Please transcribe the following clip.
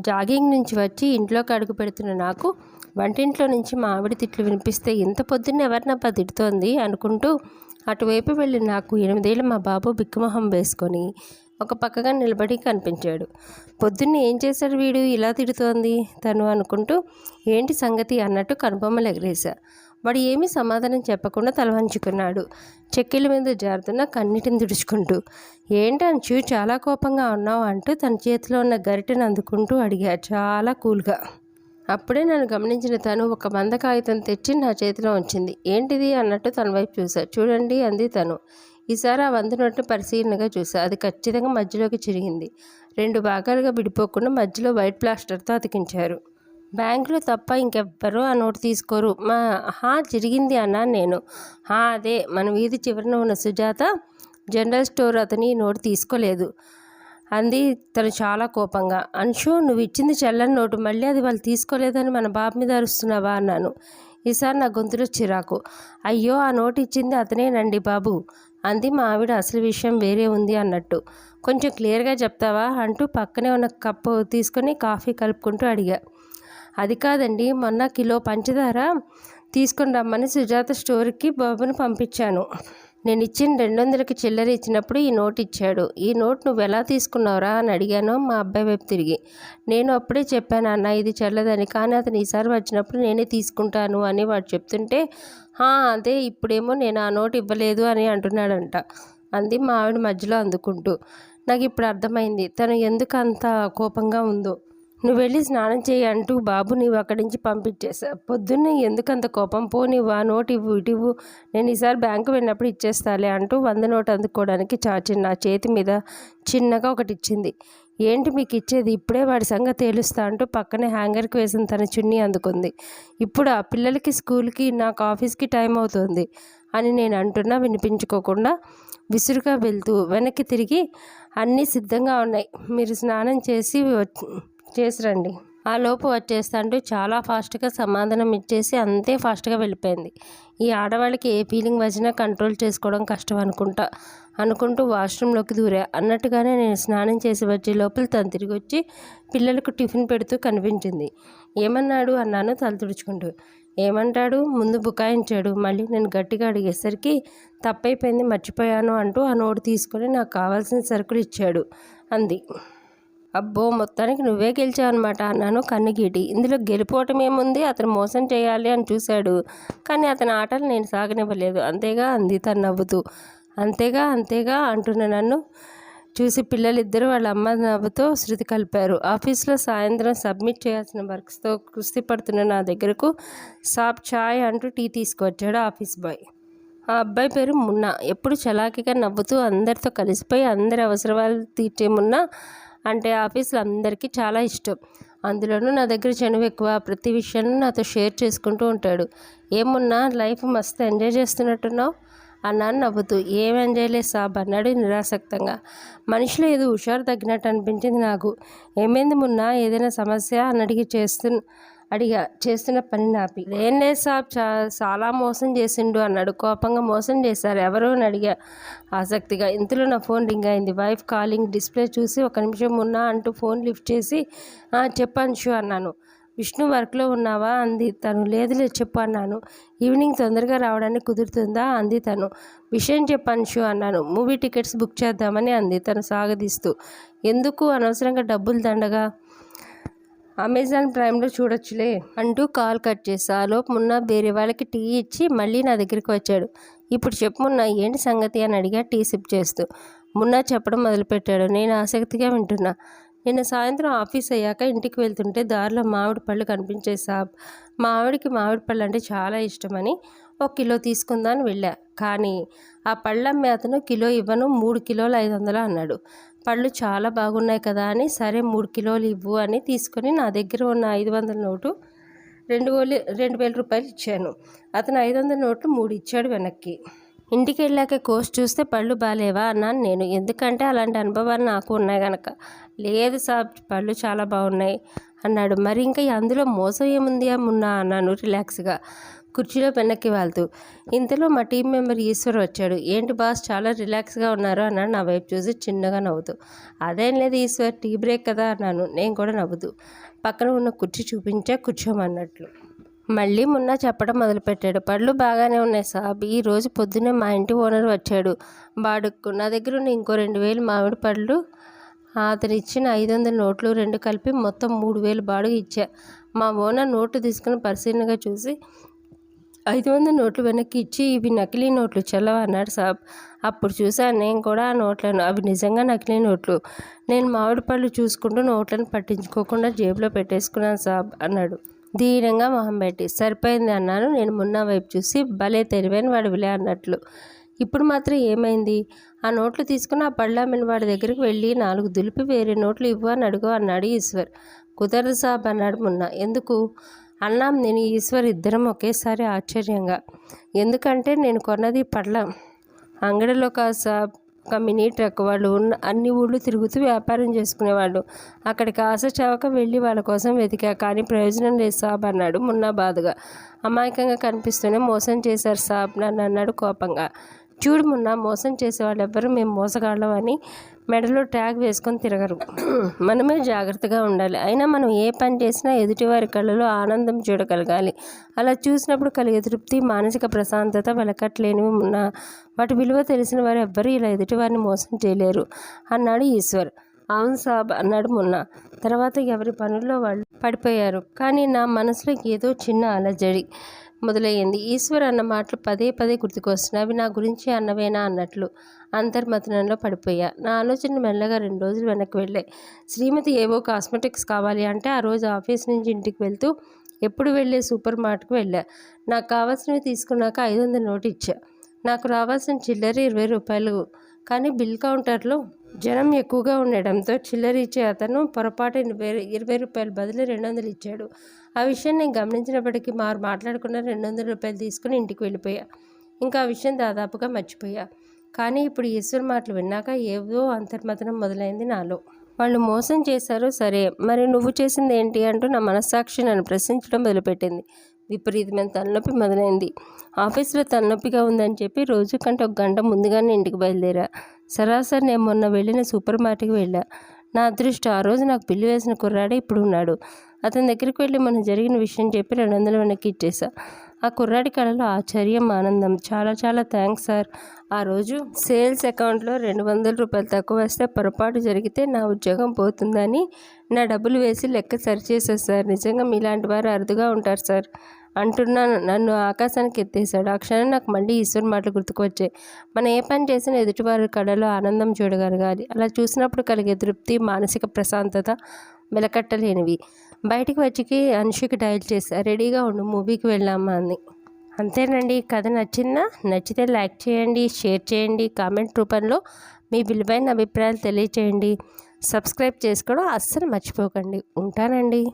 Jogging నుంచి వచ్చి ఇంట్లోకి అడుగు పెడుతున్న నాకు వంటింట్లో నుంచి మా ఆవిడ తిట్లు వినిపిస్తే ఇంత పొద్దున్న ఎవరినబ్బా తిడుతోంది అనుకుంటూ అటువైపు వెళ్ళి నాకు ఎనిమిదేళ్ళ మా బాబు బిక్కుమొహం వేసుకొని ఒక పక్కగా నిలబడి కనిపించాడు. పొద్దున్న ఏం చేశాడు వీడు? ఇలా తిడుతోంది తను అనుకుంటూ ఏంటి సంగతి? అన్నట్టు కనుబొమ్మలు ఎగరేశా. వాడు ఏమీ సమాధానం చెప్పకుండా తలవంచుకున్నాడు. చెక్కిల మీద జారుతున్న కన్నిటిని తుడుచుకుంటూ ఏంటి అంచు చాలా కోపంగా ఉన్నావు అంటూ తన చేతిలో ఉన్న గరిటెను అందుకుంటూ అడిగా చాలా కూల్గా. అప్పుడే నన్ను గమనించిన తను ఒక మంద కాగితం తెచ్చి నా చేతిలో ఉంచింది. ఏంటిది? అన్నట్టు తన వైపు చూసా చూడండి అంది తను. ఈసారి ఆ వంద నోట్ను పరిశీలనగా చూసా అది ఖచ్చితంగా మధ్యలోకి చిరిగింది. రెండు భాగాలుగా విడిపోకుండా మధ్యలో వైట్ ప్లాస్టర్తో అతికించారు. బ్యాంకులు తప్ప ఇంకెవ్వరూ ఆ నోటు తీసుకోరు. మా హా చిరిగింది అన్నాను నేను. హా అదే. మన వీధి చివరన ఉన్న సుజాత జనరల్ స్టోర్ అతని నోటు తీసుకోలేదు అంది. తను చాలా కోపంగా. అంశు నువ్వు ఇచ్చింది చెల్లని నోటు. మళ్ళీ అది వాళ్ళు తీసుకోలేదని మన బాబు మీద అరుస్తున్నావా అన్నాను. ఈసారి నా గొంతులో చిరాకు. అయ్యో ఆ నోటు ఇచ్చింది అతనేనండి బాబు అంది. మా ఆవిడ అసలు విషయం వేరే ఉంది అన్నట్టు. కొంచెం క్లియర్గా చెప్తావా అంటూ పక్కనే ఉన్న కప్పు తీసుకొని కాఫీ కలుపుకుంటూ అడిగా. అది కాదండి మొన్న కిలో పంచదార తీసుకుని రమ్మని సుజాత స్టోర్కి బాబుని పంపించాను. నేను ఇచ్చిన రెండు వందలకి చిల్లర ఇచ్చినప్పుడు ఈ నోట్ ఇచ్చాడు. ఈ నోట్ నువ్వు ఎలా తీసుకున్నావురా అని అడిగాను మా అబ్బాయి వైపు తిరిగి. నేను అప్పుడే చెప్పాను అన్న ఇది చెల్లదని. కానీ అతను ఈసారి వచ్చినప్పుడు నేనే తీసుకుంటాను అని వాడు చెప్తుంటే అదే ఇప్పుడేమో నేను ఆ నోట్ ఇవ్వలేదు అని అంటున్నాడంట. అంది మా ఆవిడ మధ్యలో అందుకుంటూ. నాకు ఇప్పుడు అర్థమైంది. తను ఎందుకు అంత కోపంగా ఉందో? నువ్వు వెళ్ళి స్నానం చేయి అంటూ బాబు నీవు అక్కడి నుంచి పంపించేసా పొద్దున్నే ఎందుకంత కోపం? పో నీవు ఆ నోటు ఇవ్వు ఇటు ఇవ్వు నేను ఈసారి బ్యాంకు వెళ్ళినప్పుడు ఇచ్చేస్తాలే అంటూ వంద నోటు అందుకోవడానికి చాచి నా చేతి మీద చిన్నగా ఒకటి ఇచ్చింది ఏంటి మీకు ఇచ్చేది? ఇప్పుడే వాడి సంగతి తేలుస్తా అంటూ పక్కనే హ్యాంగర్కి వేసిన తన చున్నీ అందుకుంది. ఇప్పుడు ఆ పిల్లలకి స్కూల్కి నాకు ఆఫీస్కి టైం అవుతుంది అని నేను అంటున్నా వినిపించుకోకుండా విసురుగా వెళ్తూ వెనక్కి తిరిగి అన్నీ సిద్ధంగా ఉన్నాయి. మీరు స్నానం చేసి వచ్చి- చేసి రండి ఆ లోపు వచ్చేస్తాంటూ చాలా ఫాస్ట్గా సమాధానం ఇచ్చేసి అంతే ఫాస్ట్గా వెళ్ళిపోయింది. ఈ ఆడవాళ్ళకి ఏ ఫీలింగ్ వచ్చినా కంట్రోల్ చేసుకోవడం కష్టం అనుకుంటా. అనుకుంటూ వాష్రూమ్లోకి దూరా. అన్నట్టుగానే నేను స్నానం చేసి వచ్చే లోపల తను తిరిగి వచ్చి పిల్లలకు టిఫిన్ పెడుతూ కనిపించింది. ఏమన్నాడు? అన్నాను తల తుడుచుకుంటూ. ఏమంటాడు? ముందు బుకాయించాడు. మళ్ళీ నేను గట్టిగా అడిగేసరికి తప్పైపోయింది మర్చిపోయాను అంటూ ఆ నోటు తీసుకొని నాకు కావాల్సిన సరుకులు ఇచ్చాడు. అంది. అబ్బో మొత్తానికి నువ్వే గెలిచావు అనమాట అన్నాను కన్నుగీటి ఇందులో గెలిపోవటం ఏముంది? అతను మోసం చేయాలి అని చూశాడు. కానీ అతని ఆటలు నేను సాగనివ్వలేదు. అంతేగా? అంది తను నవ్వుతూ. అంతేగా? అంతేగా? అంటున్న నన్ను చూసి పిల్లలిద్దరూ వాళ్ళ అమ్మ నవ్వుతో శృతి కలిపారు. ఆఫీస్లో సాయంత్రం సబ్మిట్ చేయాల్సిన వర్క్స్తో కుస్తీ పడుతున్న నా దగ్గరకు సాప్ చాయ్ అంటూ టీ తీసుకువచ్చాడు ఆఫీస్ బాయ్. ఆ అబ్బాయి పేరు మున్నా. ఎప్పుడు చలాకీగా నవ్వుతూ అందరితో కలిసిపోయి అందరి అవసరాలు తీర్చే మున్నా అంటే ఆఫీస్లో అందరికీ చాలా ఇష్టం. అందులోనూ నా దగ్గర చనువు ఎక్కువ. ప్రతి విషయాన్ని నాతో షేర్ చేసుకుంటూ ఉంటాడు. ఏమున్నా లైఫ్ మస్తు ఎంజాయ్ చేస్తున్నట్టున్నావు? అన్నాను నవ్వుతూ. ఏం ఎంజాయ్ లేదు సాబ్ అన్నాడు నిరాసక్తంగా. మనిషిలో ఏదో హుషారు తగ్గినట్టు అనిపించింది నాకు. ఏమైంది మున్నా? ఏదైనా సమస్య? అని అడిగి చేస్తు అడిగా చేస్తున్న పని నాపి. లేనే సాబ్ చా చాలా మోసం చేసిండు అన్నాడు. కోపంగా మోసం చేశారు ఎవరు అని అడిగా. ఆసక్తిగా ఇంతలో నా ఫోన్ రింగ్ అయింది. వైఫ్ కాలింగ్ డిస్ప్లే చూసి ఒక నిమిషం ఉన్నా అంటూ ఫోన్ లిఫ్ట్ చేసి చెప్పాను షూ అన్నాను. విష్ణు వర్క్లో ఉన్నావా? అంది తను. లేదులే చెప్పు అన్నాను. ఈవినింగ్ తొందరగా రావడానికి కుదురుతుందా? అంది తను. విషయం చెప్పాను షూ అన్నాను. మూవీ టికెట్స్ బుక్ చేద్దామని అంది తను సాగదీస్తూ. ఎందుకు? అనవసరంగా డబ్బులు దండగా? అమెజాన్ ప్రైమ్లో చూడొచ్చులే అంటూ కాల్ కట్ చేసా లోపు మున్న వేరే వాళ్ళకి టీ ఇచ్చి మళ్ళీ నా దగ్గరికి వచ్చాడు. ఇప్పుడు చెప్పుమున్న ఏంటి సంగతి అని అడిగా టీ సిప్ చేస్తూ. మున్నా చెప్పడం మొదలుపెట్టాడు. నేను ఆసక్తిగా వింటున్నా. నిన్న సాయంత్రం ఆఫీస్ అయ్యాక ఇంటికి వెళ్తుంటే దారిలో మామిడి పళ్ళు కనిపించే సాబ్. మా ఆవిడకి మామిడి పళ్ళు అంటే చాలా ఇష్టమని ఒక కిలో తీసుకుందాని వెళ్ళా. కానీ ఆ పళ్ళమ్మే అతను కిలో ఇవ్వను మూడు కిలోలు ఐదు వందలు అన్నాడు. పళ్ళు చాలా బాగున్నాయి కదా అని సరే మూడు కిలోలు ఇవ్వు అని తీసుకొని నా దగ్గర ఉన్న ఐదు వందల నోటు రెండు వేలు రెండు వేల రూపాయలు ఇచ్చాను. అతను ఐదు వందల నోట్లు మూడు ఇచ్చాడు వెనక్కి. ఇంటికి వెళ్ళాక కోర్స్ చూస్తే పళ్ళు బాగాలేవా అన్నాను నేను. ఎందుకంటే అలాంటి అనుభవాలు నాకు ఉన్నాయి కనుక లేదు సాబ్ పళ్ళు చాలా బాగున్నాయి అన్నాడు. మరి ఇంకా అందులో మోసం ఏముంది అమ్మున్నా అన్నాను రిలాక్స్గా. కుర్చీలో వెనక్కి వాళ్తూ ఇంతలో మా టీం మెంబర్ ఈశ్వర్ వచ్చాడు. ఏంటి బాస్ చాలా రిలాక్స్గా ఉన్నారు అన్నాడు నా వైపు చూసి చిన్నగా నవ్వుతూ. అదేం లేదు ఈశ్వర్ టీ బ్రేక్ కదా అన్నాను. నేను కూడా నవ్వుతూ పక్కన ఉన్న కుర్చీ చూపించా కూర్చోమన్నట్లు. మళ్ళీ మొన్న చెప్పడం మొదలుపెట్టాడు. పళ్ళు బాగానే ఉన్నాయి సాబ్. ఈ రోజు మా ఇంటి ఓనర్ వచ్చాడు. బాడుక్కు నా దగ్గర ఉన్న ఇంకో రెండు వేలు మామిడి పళ్ళు అతను ఇచ్చిన ఐదు వందల నోట్లు రెండు కలిపి మొత్తం మూడు వేలు బాడుగ ఇచ్చా. మా ఓనర్ నోటు తీసుకుని పరిశీలనగా చూసి ఐదు వందల నోట్లు వెనక్కి ఇచ్చి ఇవి నకిలీ నోట్లు చల్లవ అన్నాడు సాబ్. అప్పుడు చూశాను నేను కూడా ఆ నోట్లను. అవి నిజంగా నకిలీ నోట్లు. నేను మామిడి పళ్ళు చూసుకుంటూ నోట్లను పట్టించుకోకుండా జేబులో పెట్టేసుకున్నాను సాబ్ అన్నాడు. ధీరంగా మొహం పెట్టి. సరిపోయింది అన్నాను. నేను మున్నా వైపు చూసి భలే తెలివైన వాడు విలే అన్నట్లు. ఇప్పుడు మాత్రం ఏమైంది? ఆ నోట్లు తీసుకుని ఆ పళ్ళామిన వాడి దగ్గరికి వెళ్ళి నాలుగు దులిపి వేరే నోట్లు ఇవ్వు అని అడుగు అన్నాడు ఈశ్వర్. కుదరదు సాబ్ అన్నాడు మున్న. ఎందుకు? అన్నాం నేను ఈశ్వర్ ఇద్దరం ఒకేసారి ఆశ్చర్యంగా. ఎందుకంటే నేను కొన్నది పళ్ళ అంగడిలో కాస సాబ్ ట్రక్ వాళ్ళు ఉన్న అన్ని ఊళ్ళు తిరుగుతూ వ్యాపారం చేసుకునేవాళ్ళు. అక్కడికి ఆశ చావక వెళ్ళి వాళ్ళ కోసం వెతికా కానీ ప్రయోజనం లేదు సాబ్ అన్నాడు మున్నా బాధగా. అమాయకంగా కనిపిస్తూనే మోసం చేశారు సాబ్ నన్ను అన్నాడు కోపంగా. చూడు మొన్న మోసం చేసే వాళ్ళు ఎవ్వరూ మేము మోసగాళ్ళం అని మెడలో ట్యాగ్ వేసుకొని తిరగరు. మనమే జాగ్రత్తగా ఉండాలి. అయినా మనం ఏ పని చేసినా ఎదుటివారి కళ్ళలో ఆనందం చూడగలగాలి. అలా చూసినప్పుడు కలిగే తృప్తి మానసిక ప్రశాంతత వెలకట్లేనివి ఉన్న వాటి విలువ తెలిసిన వారు ఎవ్వరూ ఇలా ఎదుటివారిని మోసం చేయలేరు అన్నాడు ఈశ్వర్. అవును సాబ్ అన్నాడు మొన్న. తర్వాత ఎవరి పనుల్లో వాళ్ళు పడిపోయారు. కానీ నా మనసులో ఏదో చిన్న అలజడి. మొదలయ్యింది. ఈశ్వర్ అన్న మాటలు పదే పదే గుర్తుకొస్తున్నాయి. అవి నా గురించి అన్నవేనా అన్నట్లు అంతర్మతనంలో పడిపోయా. నా ఆలోచన మెల్లగా రెండు రోజులు వెనక్కి వెళ్ళాయి. శ్రీమతి ఏవో కాస్మెటిక్స్ కావాలి అంటే ఆ రోజు ఆఫీస్ నుంచి ఇంటికి వెళ్తూ ఎప్పుడు వెళ్ళే సూపర్ మార్ట్కి వెళ్ళా. నాకు కావాల్సినవి తీసుకున్నాక ఐదు వందల నోటు ఇచ్చా. నాకు రావాల్సిన చిల్లర ఇరవై రూపాయలు. కానీ బిల్ కౌంటర్లో జనం ఎక్కువగా ఉండడంతో చిల్లర ఇచ్చే అతను పొరపాటు ఇరవై ఇరవై రూపాయలు బదులు రెండు వందలు ఇచ్చాడు. ఆ విషయం నేను గమనించినప్పటికీ మారు మాట్లాడకుండా రెండు వందల రూపాయలు తీసుకుని ఇంటికి వెళ్ళిపోయా. ఇంకా ఆ విషయం దాదాపుగా మర్చిపోయా. కానీ ఇప్పుడు ఈశ్వర్ మాటలు విన్నాక ఏదో అంతర్మతనం మొదలైంది నాలో. వాళ్ళు మోసం చేశారు సరే. మరి నువ్వు చేసింది ఏంటి అంటూ నా మనస్సాక్షి నన్ను ప్రశ్నించడం మొదలుపెట్టింది. విపరీతమైన తలనొప్పి మొదలైంది. ఆఫీసులో తలనొప్పిగా ఉందని చెప్పి రోజు కంటే ఒక గంట ముందుగానే ఇంటికి బయలుదేరా. సరాసరి నేను మొన్న వెళ్ళిన సూపర్ మార్కెట్కి వెళ్ళా. నా అదృష్టం ఆ రోజు నాకు బిల్లు వేసిన కుర్రాడే ఇప్పుడు ఉన్నాడు అతని దగ్గరికి వెళ్ళి మనం జరిగిన విషయం చెప్పి రెండు వందలు వెనక్కి ఇచ్చేసా ఆ కుర్రాడి కళలో ఆశ్చర్యం ఆనందం. చాలా చాలా థ్యాంక్స్ సార్. ఆ రోజు సేల్స్ అకౌంట్లో రెండు వందల రూపాయలు తక్కువ వేస్తే పొరపాటు జరిగితే నా ఉద్యోగం పోతుందని నా డబ్బులు వేసి లెక్క సరిచేశారు సార్. నిజంగా మీలాంటి వారు అరుదుగా ఉంటారు సార్. అంటున్నాను నన్ను ఆకాశానికి ఎత్తేశాడు. ఆ క్షణం నాకు మళ్ళీ ఈశ్వర్ మాటలు గుర్తుకొచ్చాయి. మనం ఏ పని చేసినా ఎదుటివారి కళలో ఆనందం చూడగలగాలి. అలా చూసినప్పుడు కలిగే తృప్తి మానసిక ప్రశాంతత వెలకట్టలేనివి. బయటికి వచ్చికి అనుషికి డైల్ చేశా రెడీగా ఉండు మూవీకి వెళ్ళామా అని అంతేనండి. కథ నచ్చిందా? నచ్చితే లైక్ చేయండి షేర్ చేయండి కామెంట్ రూపంలో మీ విలువైన అభిప్రాయాలు తెలియచేయండి. సబ్స్క్రైబ్ చేసుకోవడం అస్సలు మర్చిపోకండి. ఉంటానండి.